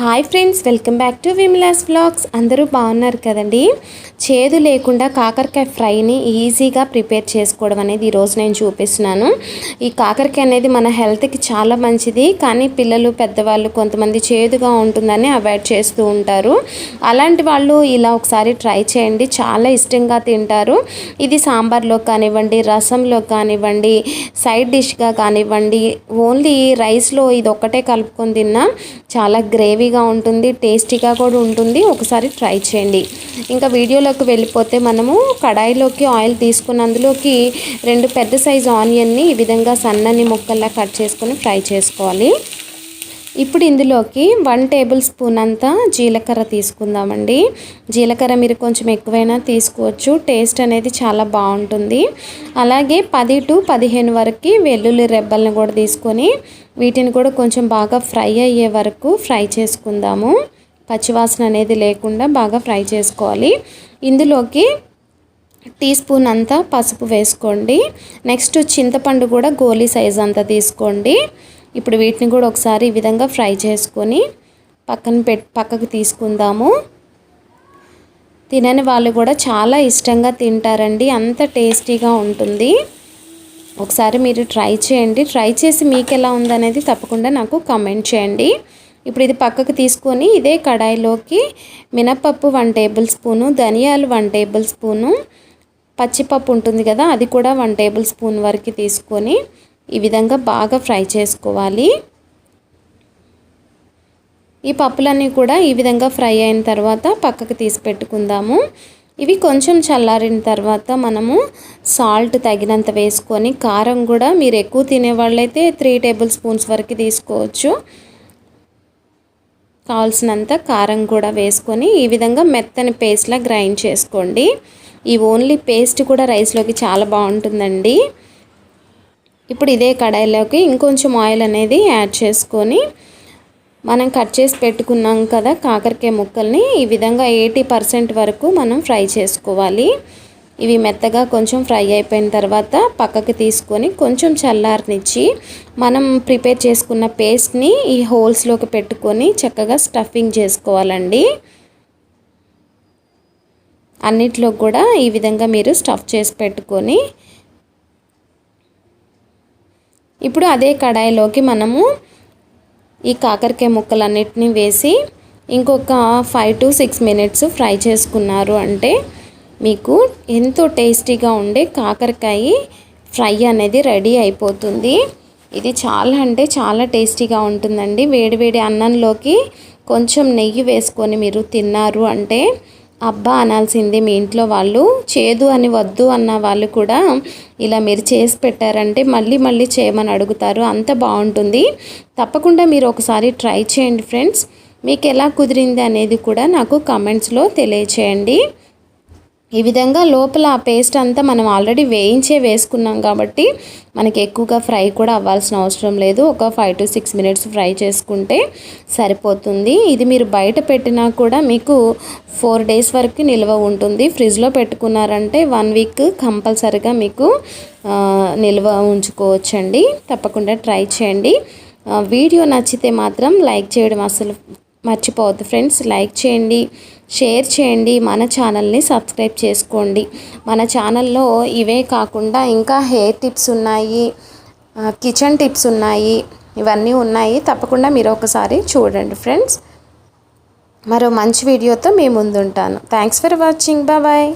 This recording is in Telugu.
Hi friends welcome back to Vimla's blogs అందరూ బాగున్నారు కదండి? చేదు లేకుండా కాకరకాయ ఫ్రైని ఈజీగా ప్రిపేర్ చేసుకోవడం అనేది ఈరోజు నేను చూపిస్తున్నాను. ఈ కాకరకాయ అనేది మన హెల్త్కి చాలా మంచిది కానీ పిల్లలు పెద్దవాళ్ళు కొంతమంది చేదుగా ఉంటుందని అవాయిడ్ చేస్తూ ఉంటారు. అలాంటి వాళ్ళు ఇలా ఒకసారి ట్రై చేయండి చాలా ఇష్టంగా తింటారు. ఇది సాంబార్లో కానివ్వండి రసంలో కానివ్వండి సైడ్ డిష్గా కానివ్వండి ఓన్లీ రైస్లో ఇది ఒక్కటే కలుపుకొని తిన్నా చాలా గ్రేవీ గ్రేవీగా ఉంటుంది టేస్టీగా కూడా ఉంటుంది. ఒకసారి ట్రై చేయండి. ఇంకా వీడియోలోకి వెళ్ళిపోతే మనము కడాయిలోకి ఆయిల్ తీసుకుని అందులోకి రెండు పెద్ద సైజు ఆనియన్ని ఈ విధంగా సన్నని ముక్కల్లా కట్ చేసుకొని ఫ్రై చేసుకోవాలి. ఇప్పుడు ఇందులోకి వన్ టేబుల్ స్పూన్ అంతా జీలకర్ర తీసుకుందామండి. జీలకర్ర మీరు కొంచెం ఎక్కువైనా తీసుకోవచ్చు. టేస్ట్ అనేది చాలా బాగుంటుంది. అలాగే పది టు పదిహేను వరకు వెల్లుల్లి రెబ్బల్ని కూడా తీసుకొని వీటిని కూడా కొంచెం బాగా ఫ్రై అయ్యే వరకు ఫ్రై చేసుకుందాము. పచ్చివాసన అనేది లేకుండా బాగా ఫ్రై చేసుకోవాలి. ఇందులోకి టీ స్పూన్ అంతా పసుపు వేసుకోండి. నెక్స్ట్ చింతపండు కూడా గోలీ సైజ్ అంతా తీసుకోండి. ఇప్పుడు వీటిని కూడా ఒకసారి ఈ విధంగా ఫ్రై చేసుకొని పక్కన పెట్ పక్కకు తీసుకుందాము. తినని వాళ్ళు కూడా చాలా ఇష్టంగా తింటారండి. అంత టేస్టీగా ఉంటుంది. ఒకసారి మీరు ట్రై చేయండి. ట్రై చేసి మీకు ఎలా ఉందనేది తప్పకుండా నాకు కమెంట్ చేయండి. ఇప్పుడు ఇది పక్కకు తీసుకొని ఇదే కడాయిలోకి మినపప్పు వన్ టేబుల్ స్పూను ధనియాలు వన్ టేబుల్ స్పూను పచ్చిపప్పు ఉంటుంది కదా అది కూడా వన్ టేబుల్ స్పూన్ వరకు తీసుకొని ఈ విధంగా బాగా ఫ్రై చేసుకోవాలి. ఈ పప్పులన్నీ కూడా ఈ విధంగా ఫ్రై అయిన తర్వాత పక్కకు తీసి పెట్టుకుందాము. ఇవి కొంచెం చల్లారిన తర్వాత మనము సాల్ట్ తగినంత వేసుకొని కారం కూడా మీరు ఎక్కువ తినేవాళ్ళైతే త్రీ టేబుల్ స్పూన్స్ వరకు తీసుకోవచ్చు. కావాల్సినంత కారం కూడా వేసుకొని ఈ విధంగా మెత్తని పేస్ట్లా గ్రైండ్ చేసుకోండి. ఈ ఓన్లీ పేస్ట్ కూడా రైస్లోకి చాలా బాగుంటుందండి. ఇప్పుడు ఇదే కడాయిలోకి ఇంకొంచెం ఆయిల్ అనేది యాడ్ చేసుకొని మనం కట్ చేసి పెట్టుకున్నాం కదా కాకరకాయ ముక్కల్ని ఈ విధంగా ఎయిటీ పర్సెంట్ వరకు మనం ఫ్రై చేసుకోవాలి. ఇవి మెత్తగా కొంచెం ఫ్రై అయిపోయిన తర్వాత పక్కకి తీసుకొని కొంచెం చల్లారనిచ్చి మనం ప్రిపేర్ చేసుకున్న పేస్ట్ని ఈ హోల్స్లోకి పెట్టుకొని చక్కగా స్టఫింగ్ చేసుకోవాలండి. అన్నిట్లో కూడా ఈ విధంగా మీరు స్టఫ్ చేసి పెట్టుకొని ఇప్పుడు అదే కడాయిలోకి మనము ఈ కాకరకాయ ముక్కలన్నిటిని వేసి ఇంకొక five to six minutes fry చేసుకున్నారు అంటే మీకు ఎంతో టేస్టీగా ఉండే కాకరకాయ ఫ్రై అనేది రెడీ అయిపోతుంది. ఇది చాలా అంటే చాలా టేస్టీగా ఉంటుందండి. వేడివేడి అన్నంలోకి కొంచెం నెయ్యి వేసుకొని మీరు తిన్నారు అంటే అబ్బా అనాల్సింది మీ ఇంట్లో వాళ్ళు చేదు అని వద్దు అన్న వాళ్ళు కూడా ఇలా మీరు చేసి పెట్టారంటే మళ్ళీ మళ్ళీ చేయమని అడుగుతారు. అంత బాగుంటుంది. తప్పకుండా మీరు ఒకసారి ట్రై చేయండి ఫ్రెండ్స్. మీకు ఎలా కుదిరింది అనేది కూడా నాకు కమెంట్స్లో తెలియచేయండి. ఈ విధంగా లోపల ఆ పేస్ట్ అంతా మనం ఆల్రెడీ వేయించే వేసుకున్నాం కాబట్టి మనకి ఎక్కువగా ఫ్రై కూడా అవ్వాల్సిన అవసరం లేదు. ఒక five to six minutes fry చేసుకుంటే సరిపోతుంది. ఇది మీరు బయట పెట్టినా కూడా మీకు ఫోర్ డేస్ వరకు నిల్వ ఉంటుంది. ఫ్రిడ్జ్లో పెట్టుకున్నారంటే వన్ వీక్ కంపల్సరిగా మీకు నిల్వ ఉంచుకోవచ్చండి. తప్పకుండా ట్రై చేయండి. వీడియో నచ్చితే మాత్రం లైక్ చేయడం అసలు మర్చిపోవద్దు ఫ్రెండ్స్. లైక్ చేయండి. షేర్ చేయండి మన ఛానల్ని సబ్స్క్రైబ్ చేసుకోండి. మన ఛానల్లో ఇవే కాకుండా ఇంకా హెయిర్ టిప్స్ ఉన్నాయి కిచెన్ టిప్స్ ఉన్నాయి ఇవన్నీ ఉన్నాయి. తప్పకుండా మీరు ఒకసారి చూడండి ఫ్రెండ్స్. మరో మంచి వీడియోతో మీ ముందుంటాను. Thanks for watching bye